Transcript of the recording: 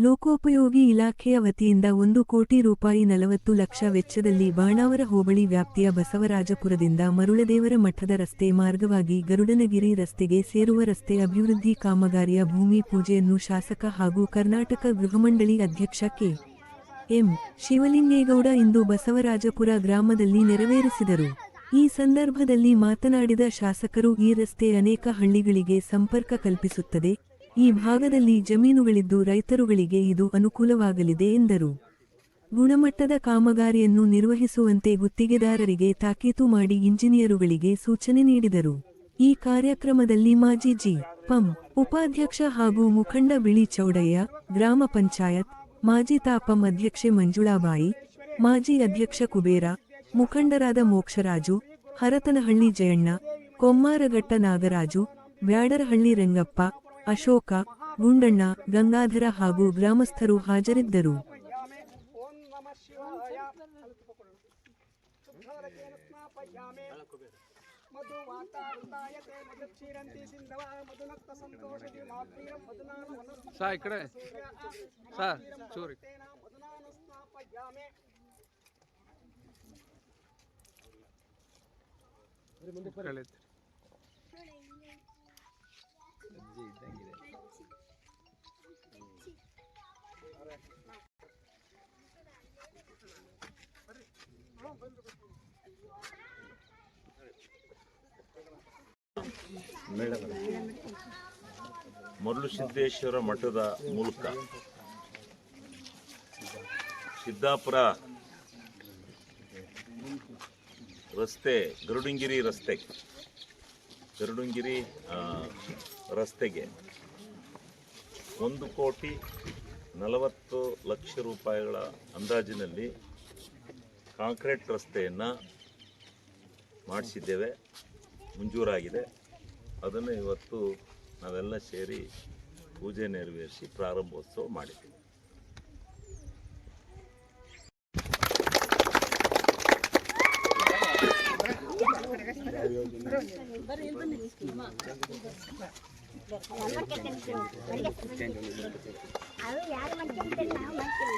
ಲೋಕೋಪಯೋಗಿ ಇಲಾಖೆಯ ವತಿಯಿಂದ ಒಂದು ಕೋಟಿ ರೂಪಾಯಿ ನಲವತ್ತು ಲಕ್ಷ ವೆಚ್ಚದಲ್ಲಿ ಬಾಣಾವರ ಹೋಬಳಿ ವ್ಯಾಪ್ತಿಯ ಬಸವರಾಜಪುರದಿಂದ ಮರುಳದೇವರ ಮಠದ ರಸ್ತೆ ಮಾರ್ಗವಾಗಿ ಗರುಡನಗಿರಿ ರಸ್ತೆಗೆ ಸೇರುವ ರಸ್ತೆ ಅಭಿವೃದ್ಧಿ ಕಾಮಗಾರಿಯ ಭೂಮಿ ಪೂಜೆಯನ್ನು ಶಾಸಕ ಹಾಗೂ ಕರ್ನಾಟಕ ಗೃಹಮಂಡಳಿ ಅಧ್ಯಕ್ಷ ಕೆ. ಎಂ. ಶಿವಲಿಂಗೇಗೌಡ ಇಂದು ಬಸವರಾಜಪುರ ಗ್ರಾಮದಲ್ಲಿ ನೆರವೇರಿಸಿದರು. ಈ ಸಂದರ್ಭದಲ್ಲಿ ಮಾತನಾಡಿದ ಶಾಸಕರು ಈ ರಸ್ತೆ ಅನೇಕ ಹಳ್ಳಿಗಳಿಗೆ ಸಂಪರ್ಕ ಕಲ್ಪಿಸುತ್ತದೆ. ಈ ಭಾಗದಲ್ಲಿ ಜಮೀನುಗಳಿದ್ದು ರೈತರುಗಳಿಗೆ ಇದು ಅನುಕೂಲವಾಗಲಿದೆ ಎಂದರು. ಗುಣಮಟ್ಟದ ಕಾಮಗಾರಿಯನ್ನು ನಿರ್ವಹಿಸುವಂತೆ ಗುತ್ತಿಗೆದಾರರಿಗೆ ತಾಕೀತು ಮಾಡಿ ಇಂಜಿನಿಯರುಗಳಿಗೆ ಸೂಚನೆ ನೀಡಿದರು. ಈ ಕಾರ್ಯಕ್ರಮದಲ್ಲಿ ಮಾಜಿ ಜಿ ಪಂ, ಉಪಾಧ್ಯಕ್ಷ ಹಾಗೂ ಮುಖಂಡ ಬಿಳಿ ಚೌಡಯ್ಯ, ಗ್ರಾಮ ಪಂಚಾಯತ್, ಮಾಜಿ ತಾಪಂ ಅಧ್ಯಕ್ಷೆ ಮಂಜುಳಾಬಾಯಿ, ಮಾಜಿ ಅಧ್ಯಕ್ಷ ಕುಬೇರ, ಮುಖಂಡರಾದ ಮೋಕ್ಷರಾಜು, ಹರತನಹಳ್ಳಿ ಜಯಣ್ಣ, ಕೊಮ್ಮಾರಘಟ್ಟ ನಾಗರಾಜು, ಬ್ಯಾಡರಹಳ್ಳಿ ರಂಗಪ್ಪ ಅಶೋಕ ಗುಂಡಣ್ಣ ಗಂಗಾಧರ ಹಾಗೂ ಗ್ರಾಮಸ್ಥರು ಹಾಜರಿದ್ದರು ಮರಳು ಸಿದ್ದೇಶ್ವರ ಮಠದ ಮೂಲಕ ಸಿದ್ದಾಪುರ ರಸ್ತೆ ಗರುಡಂಗಿರಿ ರಸ್ತೆ ಗರುಡಂಗಿರಿ ರಸ್ತೆಗೆ ಒಂದು ಕೋಟಿ ನಲವತ್ತು ಲಕ್ಷ ರೂಪಾಯಿಗಳ ಅಂದಾಜಿನಲ್ಲಿ ಕಾಂಕ್ರೀಟ್ ರಸ್ತೆಯನ್ನು ಮಾಡಿಸಿದ್ದೇವೆ, ಮಂಜೂರಾಗಿದೆ. ಅದನ್ನು ಇವತ್ತು ನಾವೆಲ್ಲ ಸೇರಿ ಪೂಜೆ ನೆರವೇರಿಸಿ ಪ್ರಾರಂಭೋತ್ಸವ ಮಾಡಿದ್ದೀವಿ. ಅದು ಯಾರು ಮಾಡ್ಕೊಂತಾರೆ ನಾವು ಮಾಡ್ತೀವಿ